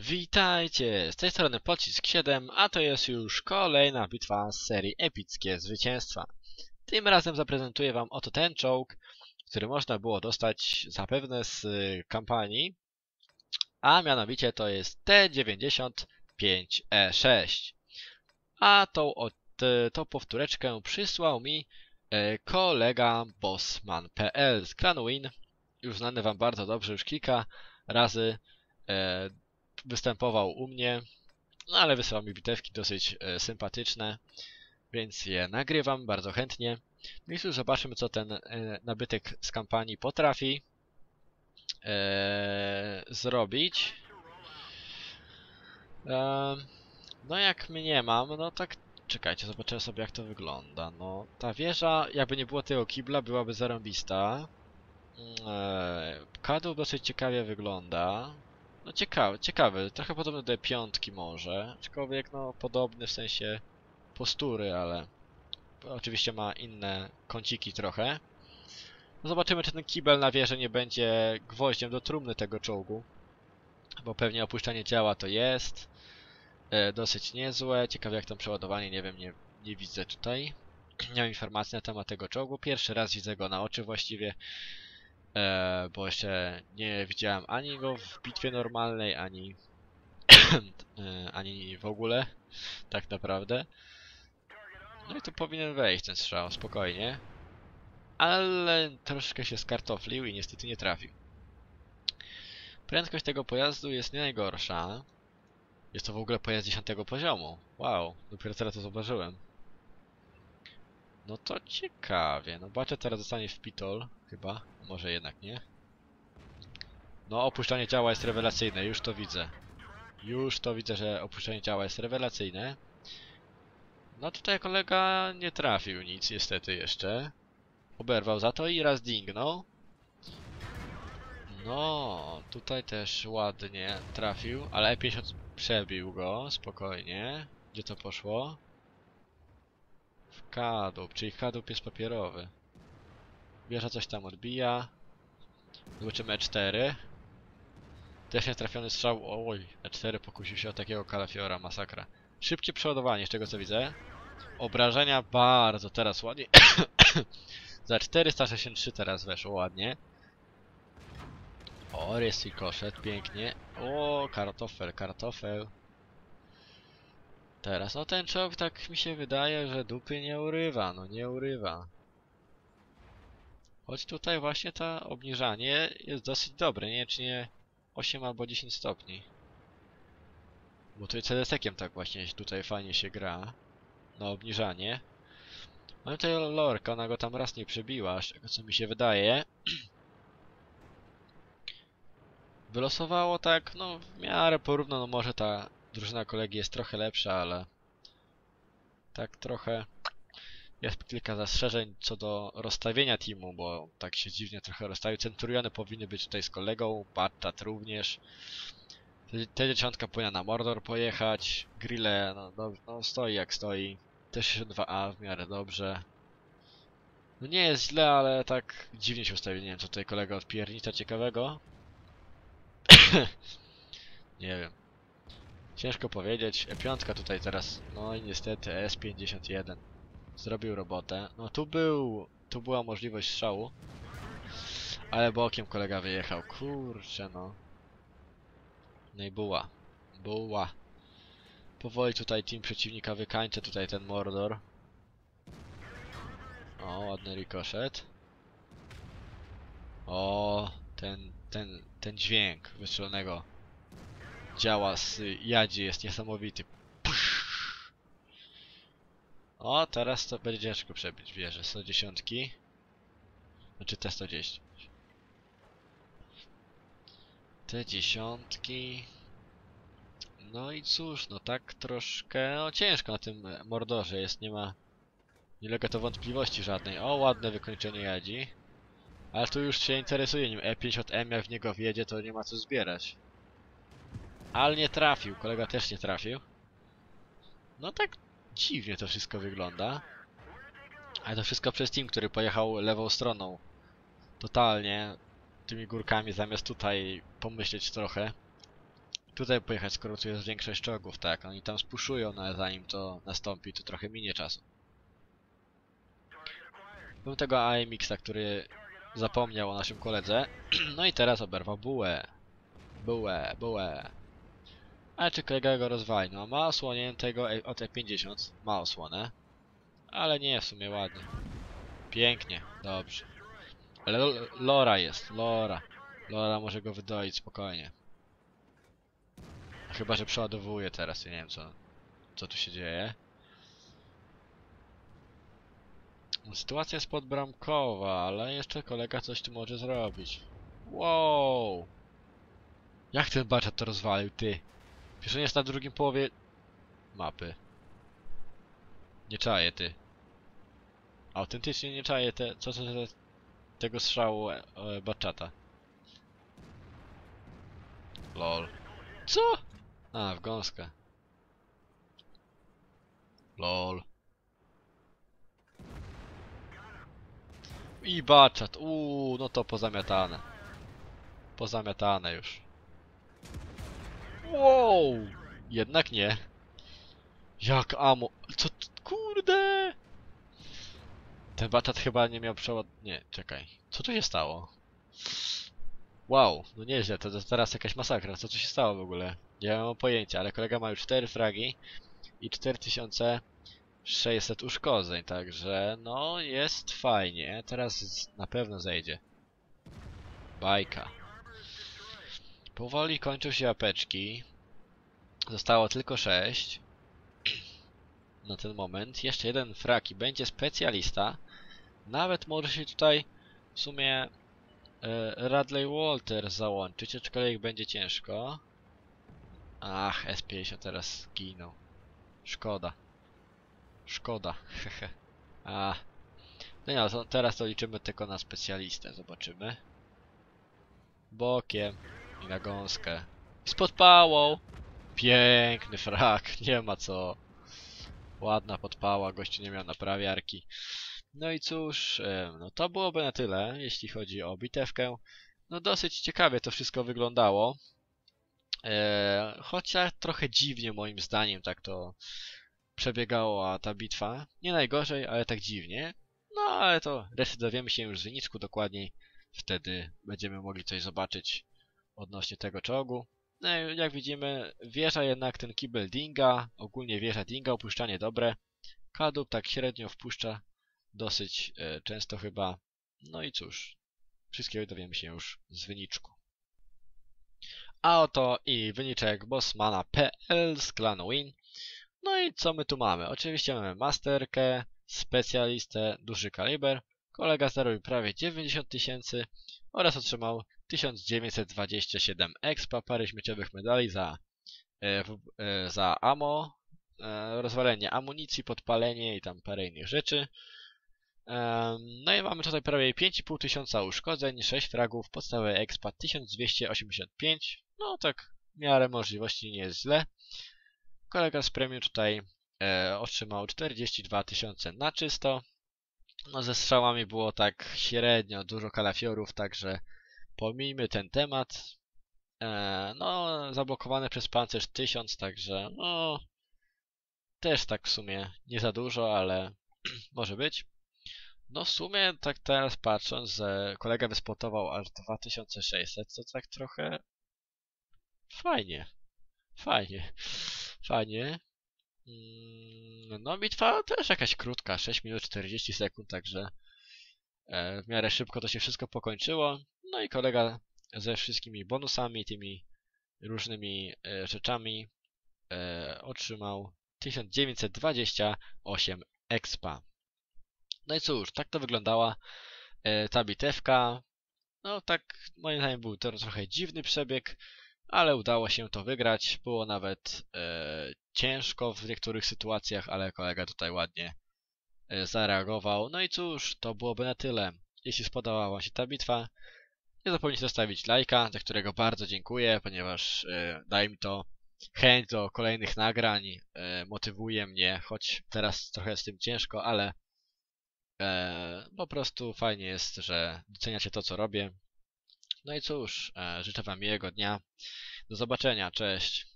Witajcie! Z tej strony Pocisk 7, a to jest już kolejna bitwa z serii Epickie Zwycięstwa. Tym razem zaprezentuję wam oto ten czołg, który można było dostać zapewne z y, kampanii, a mianowicie to jest T95E6. A tą, t- tą powtóreczkę przysłał mi e, kolega Bossman.pl z klanu Win, już znany wam bardzo dobrze, już kilka razy e, występował u mnie, no ale wysyłał mi bitewki dosyć e, sympatyczne, więc je nagrywam bardzo chętnie. No i cóż, zobaczymy co ten e, nabytek z kampanii potrafi e, zrobić. No jak mnie mam, no tak czekajcie, zobaczymy sobie jak to wygląda. No ta wieża, jakby nie było tego kibla, byłaby zarąbista. E, kadłub dosyć ciekawie wygląda. No ciekawy, ciekawy, trochę podobny do piątki może, aczkolwiek no podobny w sensie postury, ale oczywiście ma inne kąciki trochę. No zobaczymy czy ten kibel na wieży nie będzie gwoździem do trumny tego czołgu, bo pewnie opuszczanie działa to jest. E, dosyć niezłe, ciekawe jak tam przeładowanie, nie wiem, nie, nie widzę tutaj. Nie mam informacji na temat tego czołgu, pierwszy raz widzę go na oczy właściwie. E, bo jeszcze nie widziałem ani go w bitwie normalnej, ani, e, ani w ogóle, tak naprawdę. No i tu powinien wejść ten strzał, spokojnie. Ale troszkę się skartoflił i niestety nie trafił. Prędkość tego pojazdu jest nie najgorsza. Jest to w ogóle pojazd 10 poziomu. Wow, dopiero teraz to zauważyłem. No to ciekawie. No Bacze teraz zostanie w pitol, chyba. Może jednak nie. No opuszczanie ciała jest rewelacyjne, już to widzę. Już to widzę, że opuszczanie ciała jest rewelacyjne. No tutaj kolega nie trafił nic niestety jeszcze. Oberwał za to i raz dingnął. No, tutaj też ładnie trafił, ale E50 przebił go, spokojnie. Gdzie to poszło? Kadłub, czyli kadłub jest papierowy. Wieża coś tam odbija. Zobaczymy E4. Też nietrafiony strzał. Oj, E4 pokusił się o takiego kalafiora, masakra. Szybkie przeładowanie, z tego co widzę. Obrażenia bardzo teraz ładnie. Za 463 teraz weszło ładnie. O, jest i koszet, pięknie. O, kartofel, kartofel. Teraz, no ten czołg tak mi się wydaje, że dupy nie urywa, no nie urywa. Choć tutaj właśnie to obniżanie jest dosyć dobre, nie czy nie 8 albo 10 stopni. Bo tutaj CDS-ekiem tak właśnie tutaj fajnie się gra. Na obniżanie. Ale tutaj lorka, ona go tam raz nie przebiła, z tego co mi się wydaje. Wylosowało tak, no w miarę porówno, no może ta drużyna kolegi jest trochę lepsza, ale tak trochę jest kilka zastrzeżeń co do rozstawienia teamu, bo tak się dziwnie trochę rozstawił. Centuriony powinny być tutaj z kolegą, Bartat również. T10 powinna na Mordor pojechać, Grille no, no, no stoi jak stoi. T62A w miarę dobrze. No nie jest źle, ale tak dziwnie się ustawił. Nie wiem co tutaj kolega odpiernicza ciekawego. nie wiem. Ciężko powiedzieć. E5 tutaj teraz. No i niestety S51 zrobił robotę. No tu był, tu była możliwość strzału. Ale bokiem kolega wyjechał. Kurczę no. No i buła. Buła. Powoli tutaj team przeciwnika wykańczy tutaj ten Mordor. O, ładny rikoszet. O, ten, ten, ten dźwięk wystrzelonego działa z jadzi jest niesamowity. Pusz. O, teraz to będzie ciężko przebić wieżę. 110. Znaczy te 110. Te dziesiątki. No i cóż, no tak troszkę no ciężko na tym mordorze jest, nie ma nie lega to wątpliwości żadnej. O, ładne wykończenie jadzi. Ale tu już się interesuje nim E50M, jak w niego wjedzie, to nie ma co zbierać. Ale nie trafił, kolega też nie trafił. No tak dziwnie to wszystko wygląda. Ale to wszystko przez team, który pojechał lewą stroną. Totalnie. Tymi górkami zamiast tutaj pomyśleć trochę. tutaj pojechać, skoro tu jest większość czołgów, tak? Oni tam spuszują, no ale zanim to nastąpi, to trochę minie czasu. Był tego AMX-a, który zapomniał o naszym koledze. No i teraz oberwał bułę. Bułę, bułę. Ale czy kolega go rozwali? No ma osłoniętego E- od E50. Ma osłonę. Ale nie, w sumie ładnie. Pięknie, dobrze. Ale Lora jest, Lora. Lora może go wydoić spokojnie. Chyba, że przeładowuje teraz, ja nie wiem co, co tu się dzieje. Sytuacja jest podbramkowa, ale jeszcze kolega coś tu może zrobić. Wow! Jak ten baczat to rozwalił, ty? On jest na drugim połowie mapy. Nie czaję, ty. Autentycznie nie czaję te, co to za tego strzału e, e, baczata. Lol. Co? A, w gąskę. Lol. I baczat. Uuu, no to pozamiatane. Pozamiatane już. Wow! Jednak nie. Jak amo. Co? Kurde! Ten baczat chyba nie miał przewod... Nie, czekaj. Co tu się stało? Wow, no nieźle, to jest teraz jakaś masakra. Co tu się stało w ogóle? Nie mam pojęcia, ale kolega ma już 4 fragi i 4600 uszkodzeń, także no jest fajnie. Teraz na pewno zejdzie. Bajka. Powoli kończą się apeczki. Zostało tylko 6 na ten moment. Jeszcze jeden frag i będzie specjalista. Nawet może się tutaj w sumie e, Radley Walter załączyć, aczkolwiek będzie ciężko. Ach, S50 teraz zginął. Szkoda. Szkoda. A. No nie, to teraz to liczymy tylko na specjalistę, zobaczymy. Bokiem i na gąskę. Z podpałą! Piękny frak, nie ma co. Ładna podpała, gościu nie miał naprawiarki. No i cóż, no to byłoby na tyle, jeśli chodzi o bitewkę. No dosyć ciekawie to wszystko wyglądało. E, chociaż trochę dziwnie moim zdaniem tak to przebiegała ta bitwa. Nie najgorzej, ale tak dziwnie. No ale to resztę dowiemy się już z wyniczku dokładniej. Wtedy będziemy mogli coś zobaczyć odnośnie tego czołgu. No jak widzimy, wieża jednak ten kibel Dinga, ogólnie wieża Dinga, opuszczanie dobre. Kadub tak średnio wpuszcza dosyć e, często chyba. No i cóż, wszystkiego dowiemy się już z wyniczku. A oto i wyniczek Bossmana PL z klanu Win. No i co my tu mamy? Oczywiście mamy masterkę, specjalistę, duży kaliber. Kolega zarobił prawie 90 tysięcy oraz otrzymał 1927 expa, parę śmieciowych medali za, e, e, za ammo, e, rozwalenie amunicji, podpalenie i tam parę innych rzeczy. No i mamy tutaj prawie 5,5 tysiąca uszkodzeń, 6 fragów, podstawowy expa 1285. No tak w miarę możliwości nie jest źle. Kolega z premium tutaj e, otrzymał 42 tysiące na czysto. No ze strzałami było tak średnio, dużo kalafiorów, także pomijmy ten temat. E, no, zablokowane przez pancerz 1000, także no też tak w sumie nie za dużo, ale może być. No w sumie tak teraz patrząc, że kolega wyspotował aż 2600, to tak trochę fajnie. Fajnie. Fajnie. Mm, No bitwa też jakaś krótka, 6 minut 40 sekund, także e, w miarę szybko to się wszystko pokończyło. No i kolega ze wszystkimi bonusami, tymi różnymi e, rzeczami e, otrzymał 1928 expa. No i cóż, tak to wyglądała e, ta bitewka. No tak, moim zdaniem był to trochę dziwny przebieg, ale udało się to wygrać. Było nawet e, ciężko w niektórych sytuacjach, ale kolega tutaj ładnie zareagował. No i cóż, to byłoby na tyle. Jeśli spodobała Wam się ta bitwa, nie zapomnijcie zostawić lajka, za którego bardzo dziękuję, ponieważ e, daje mi to chęć do kolejnych nagrań, e, motywuje mnie, choć teraz trochę z tym ciężko, ale e, po prostu fajnie jest, że doceniacie to, co robię. No i cóż, e, życzę Wam miłego dnia. Do zobaczenia, cześć.